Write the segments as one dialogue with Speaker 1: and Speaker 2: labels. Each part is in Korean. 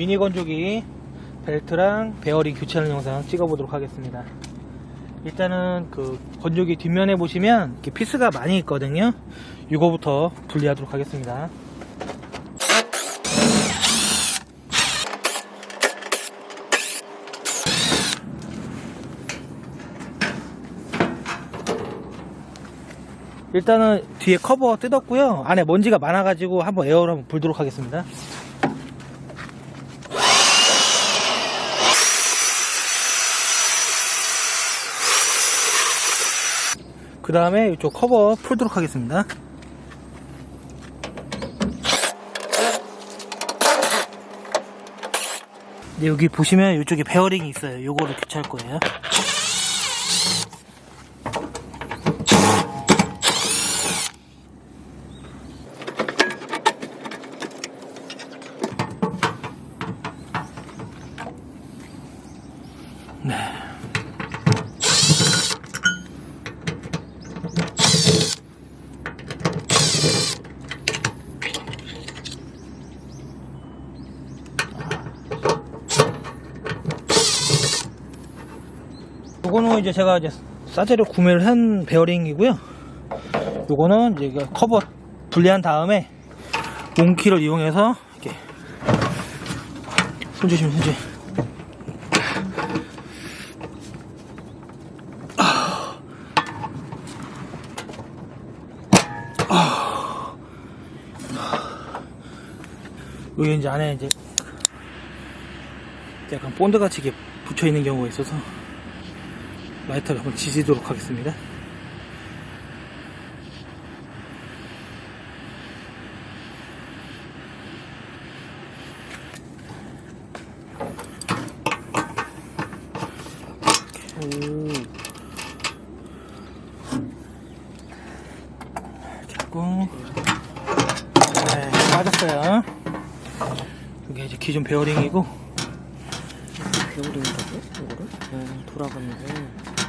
Speaker 1: 미니 건조기 벨트랑 베어링 교체하는 영상 찍어보도록 하겠습니다. 일단은 그 건조기 뒷면에 보시면 이렇게 피스가 많이 있거든요. 이거부터 분리하도록 하겠습니다. 일단은 뒤에 커버 뜯었고요. 안에 먼지가 많아가지고 한번 에어로 한번 불도록 하겠습니다. 그 다음에 이쪽 커버 풀도록 하겠습니다. 네, 여기 보시면 이쪽에 베어링이 있어요. 요거를 교체할 거예요. 요거는 이제 제가 이제 싸제로 구매를 한 베어링이고요. 요거는 이제 커버 분리한 다음에 몽키를 이용해서 이렇게 손 조심, 손 조심. 여기 이제 안에 이제 약간 본드같이 붙여 있는 경우가 있어서 라이터를 한번 지지도록 하겠습니다. 네, 빠졌어요. 이게 이제 기존 베어링이고
Speaker 2: 배우링이라고? 이거를? 음, 돌아가는 거.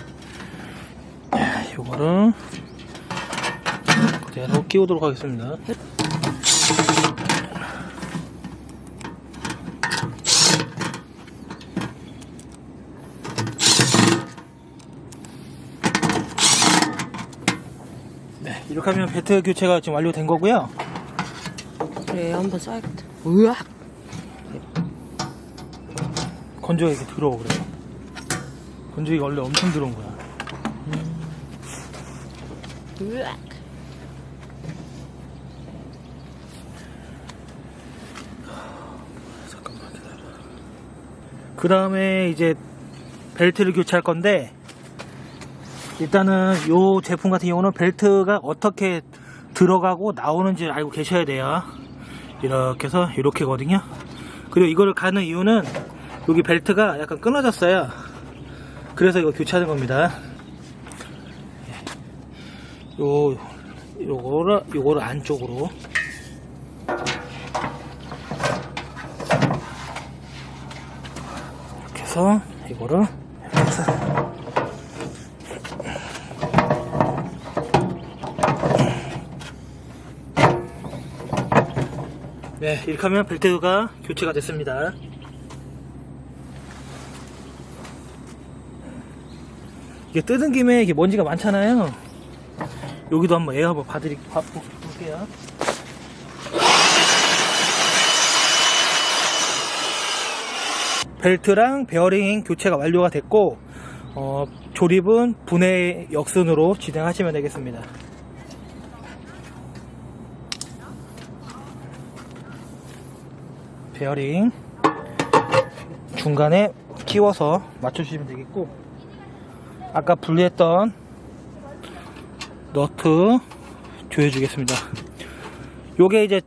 Speaker 1: 요거를 그대로 끼우도록 하겠습니다. 네, 이렇게 하면 벨트 교체가 지금 완료된 거고요.
Speaker 2: 그래, 한번 쏴야겠다. 으악!
Speaker 1: 건조기가 들어오고 그래요. 건조기가 원래 엄청 들어온 거야.
Speaker 2: 으악!
Speaker 1: 잠깐만 기다려. 그 다음에 이제 벨트를 교체할 건데 일단은 이 제품 같은 경우는 벨트가 어떻게 들어가고 나오는지 알고 계셔야 돼요. 이렇게 해서 이렇게거든요. 그리고 이거를 가는 이유는 여기 벨트가 약간 끊어졌어요. 그래서 이거 교체하는 겁니다. 요 요거를 요거를 안쪽으로. 이렇게 해서 이거를 이렇게 네 이렇게 하면 벨트가 교체가 됐습니다. 이게 뜯은 김에 이게 먼지가 많잖아요 여기도 한번 에어 한번 봐드리, 봐, 볼게요 벨트랑 베어링 교체가 완료가 됐고 어, 조립은 분해 역순으로 진행하시면 되겠습니다. 베어링 중간에 끼워서 맞춰주시면 되겠고 아까 분리했던 너트 조여 주겠습니다. 요게 이제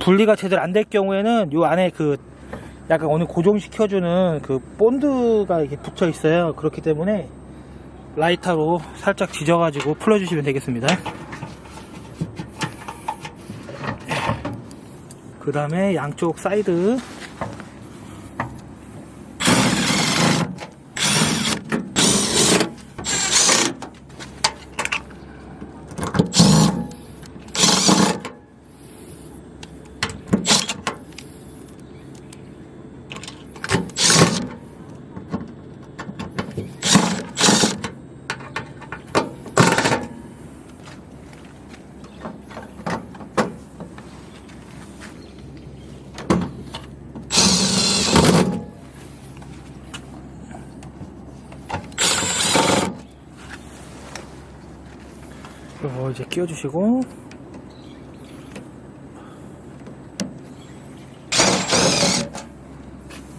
Speaker 1: 분리가 제대로 안 될 경우에는 요 안에 그 약간 오늘 고정시켜주는 그 본드가 이렇게 붙어 있어요. 그렇기 때문에 라이터로 살짝 지져가지고 풀어주시면 되겠습니다. 그 다음에 양쪽 사이드 이거 이제 끼워주시고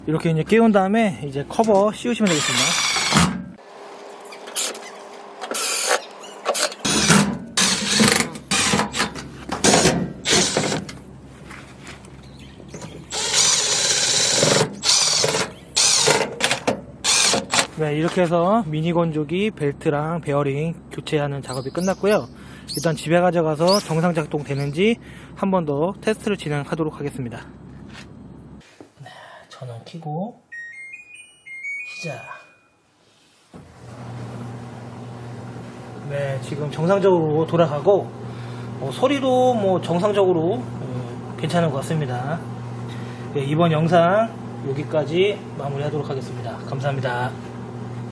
Speaker 1: 이렇게 이제 끼운 다음에 이제 커버 씌우시면 되겠습니다. 네, 이렇게 해서 미니 건조기 벨트랑 베어링 교체하는 작업이 끝났고요. 일단 집에 가져가서 정상 작동 되는지 한 번 더 테스트를 진행하도록 하겠습니다. 네, 전원 켜고 시작. 네, 지금 정상적으로 돌아가고 어, 소리도 뭐 정상적으로 어, 괜찮은 것 같습니다. 네, 이번 영상 여기까지 마무리하도록 하겠습니다. 감사합니다.